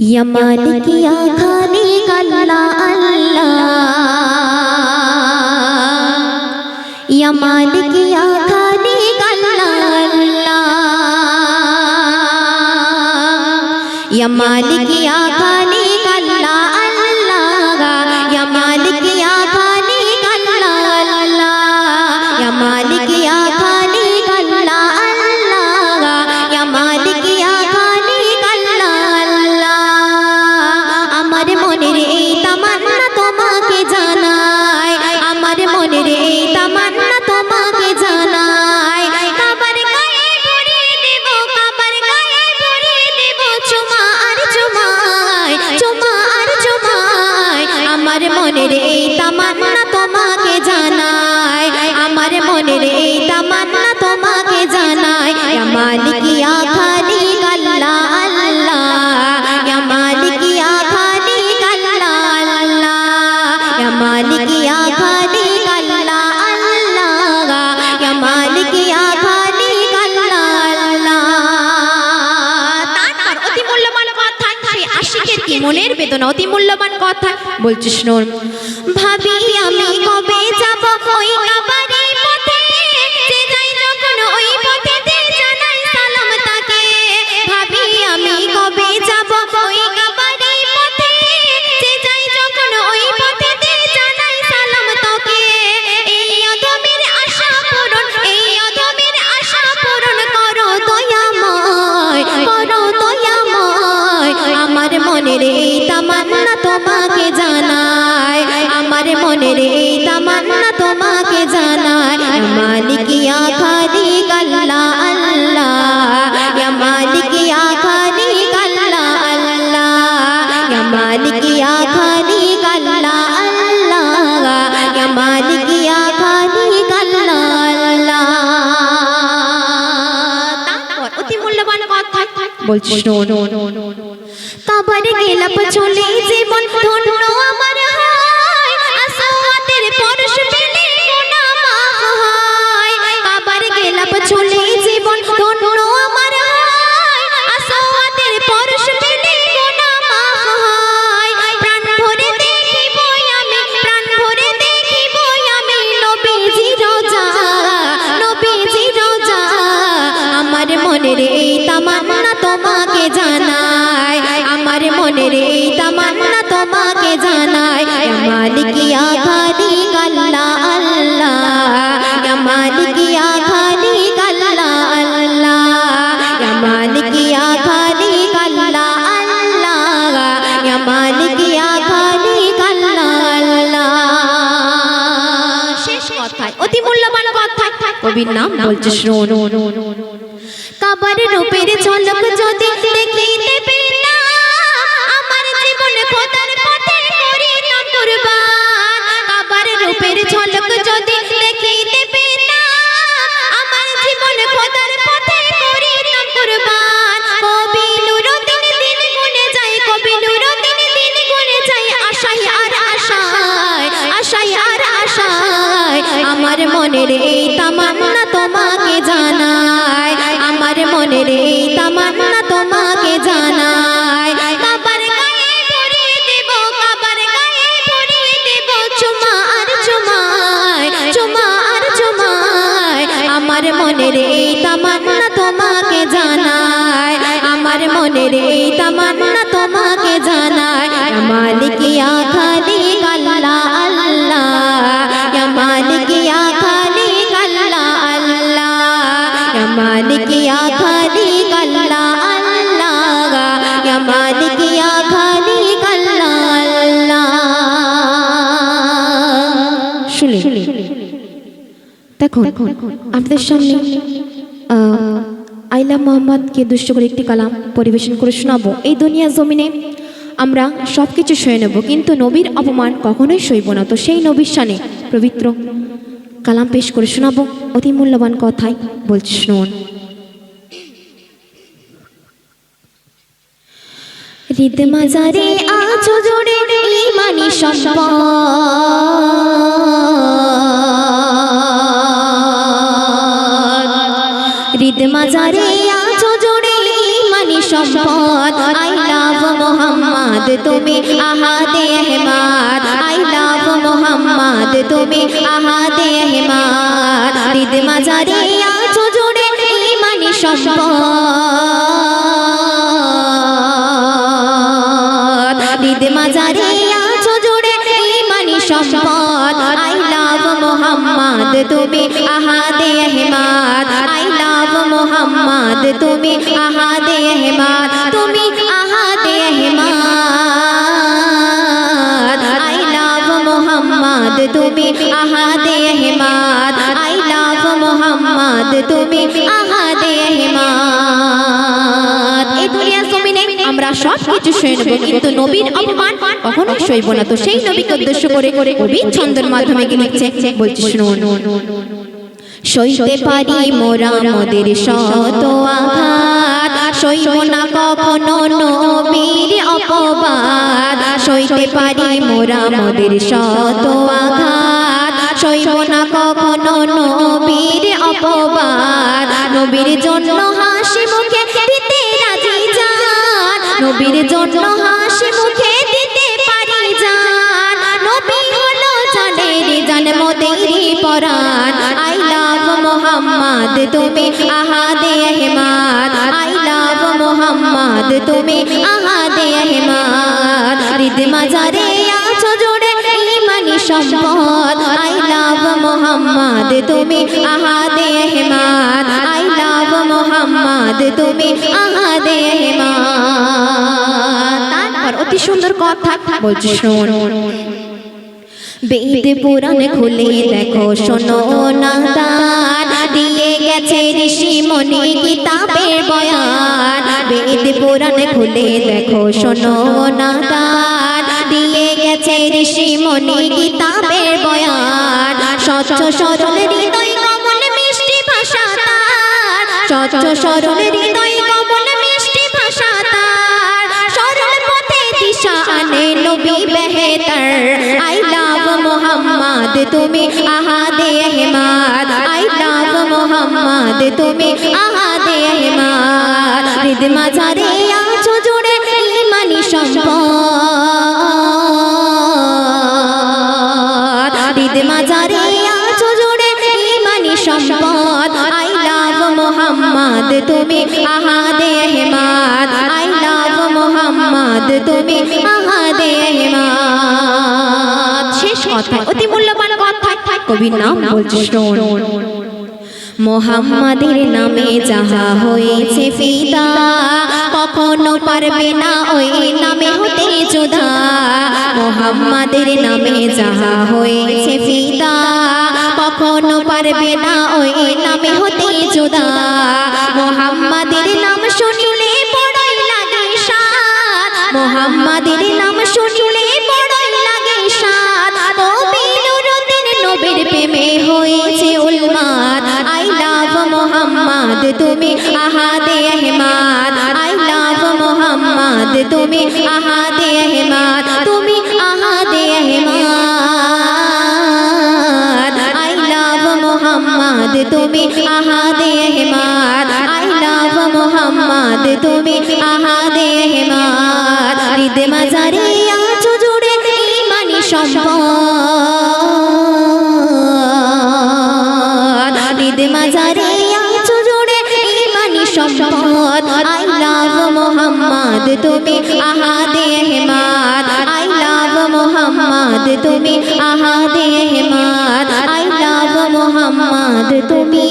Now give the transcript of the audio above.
या मालिक या खालिक अल्लाह अल्लाह या मालिक या खालिक अल्लाह अल्लाह या মনের এই তামান্না তোমাকে জানাই। আমার মনের এই তামান্না তোমাকে জানাই। ইয়া মালিক ইয়া আল্লাহ আল্লাহ। ইয়া মালিক আল্লাহ। আল্লাহ মালিক আল্লাহ। আল্লাহ মালিক আল্লাহ আল্লাহ। তারপর অতি মূল্যবান কথা আশিকের কি মনের বেদনা মূল্যবান কথা। বলছিস নুন ভাবি আমি কবে যাব? ওই কাবারি ইয়া মালিক ইয়া খালিক আল্লাহ আল্লাহ ইয়া মালিক ইয়া খালিক আল্লাহ আল্লাহ ইয়া মালিক ইয়া খালিক আল্লাহ আল্লাহ ইয়া মালিক ইয়া খালিক আল্লাহ আল্লাহ তারপর অতি মূল্যবান কথা বলছি কাবার গেলাপ চলে জীবন কবির নাম বলছে শোন। কাবার রূপের ঝলক যদি দেখিতে আমার মালিক ইয়া খালিক আল্লাহ। আল্লাহ মালিক খালিক আল্লাহ। আল্লাহ মালিক খালিক আল্লাহ। আল্লাহ মালিক খালিক আল্লাহ আল্লাহ। শুনে। দেখুন আপনাদের সামনে আইলা মোহাম্মদকে দুষ্ট করে একটি কালাম পরিবেশন করে শোনাবো। এই দুনিয়া জমিনে আমরা সব কিছু সয়ে নেব, কিন্তু নবীর অপমান কখনোই সইব না। তো সেই নবীর সানে পবিত্র কালাম পেশ করে শোনাবো অতি মূল্যবান কথাই বলছি, শুনুন। হৃদ মাজারে আছো জোরে ইমানি সম্পদ। মাজারে সম্পদ, আই লাভ মোহাম্মদ, তুমি আহাদে আহমাদ। আই লাভ মোহাম্মদ, তুমি আহাদে আহমাদ। আছো সম্পদ। আছো সম্পদ। আই লাভ মোহাম্মদ, তুমি আহাদে আহমাদ। আই লাভ মোহাম্মদ, তুমি আহাদে আহাদে আহমাদ আই লাভ মোহাম্মদ, তুমি আহাদে আহমাদ এই জমিনে আমরা সব কিছু সয়ে নেব, কিন্তু নবীর অপমান কখনো সইব না। তো সেই নবীকে উদ্দেশ্য করে কবি ছন্দের মাধ্যমে লিখছে, বলছি শুনুন। সইতে পারি মোরা মোদের শত আঘাত সইব না কখনো নবীর অপবাদ। সইতে পারি মোরা মোদের শত আঘাত। সইব না কখনো নবীর অপবাদ। নবীর জন্য হাসি মুখে দিতে রাজি যান। নবীর জন্য হাসি মুখে দিতে পারি যান। নবী হলো জানের জান পরাণ। আই লাভ মোহাম্মদ, তুমি আহাদে মোহাম্মদ তুমি আহাদে আহমাদ হৃদ মাজারে আছো জোড়ে ইমানি সম্পদ। আই লাভ মোহাম্মদ, তুমি আহাদে আহমাদ আই লাভ মোহাম্মদ, তুমি আহাদে আহমাদ তারপর অতি সুন্দর কথা বলছি, শোন। বেদ পুরাণ খুলে দেখো, শোনো না দিয়ে গেছে ঋষি মনি কিতাবের বয়ান। বেদ পুরাণ খুলে দেখো, শোনো না দিয়ে গেছে ঋষি মনি কিতাবের বয়ান। স্বচ্ছ সরল হৃদয় কমল মিষ্টি ভাষা তার। স্বচ্ছ সরল হৃদয় কমল মিষ্টি ভাষা তার। সরল পথে দিশা আনে নবী বেহতর। আই লাভ মোহাম্মদ, তুমি আহাদে আহমাদ আই লাভ মোহাম্মদ, তুমি আহাদে আহমাদ। হৃদ মাঝারে আছো জুড়ে ইমানি সম্পদ। হৃদ মাঝারে আছো জুড়ে ইমানি সম্পদ। আই লাভ মোহাম্মদ, তুমি আহাদে আহমাদ। আই লাভ মোহাম্মদ, তুমি আহাদে আহমাদ। শেষ কথা, অতি মূল্যবান কথা, কবির নাম বলছি মোহাম্মদের নামে যাহা হয়েছে ফিদা, কখনো পারবে না ওই নামে হতে যোধা। মোহাম্মদের নামে যাহা হয়েছে ফিদা, কখনো পারবে না ওই নামে হতে যোধা। মোহাম্মদের নাম শুনিলে বড়ই লাগে সাদ। মোহাম্মদের নাম শুনিলে নবীর প্রেমে হয়েছে উলমাদ। আই লাভ মোহাম্মদ, তুমি আহাদে আহমাদ। আই লাভ মোহাম্মদ, তুমি আহাদে আহমাদ। তুমি আহাদে আহমাদ। আই লাভ মোহাম্মদ, তুমি আহাদে আহমাদ। আই লাভ মোহাম্মদ, তুমি আহাদে আহমাদ। হৃদ মাজারে তুমি আহাদে হেমাদ আই লাভ মোহাম্মদ তুমি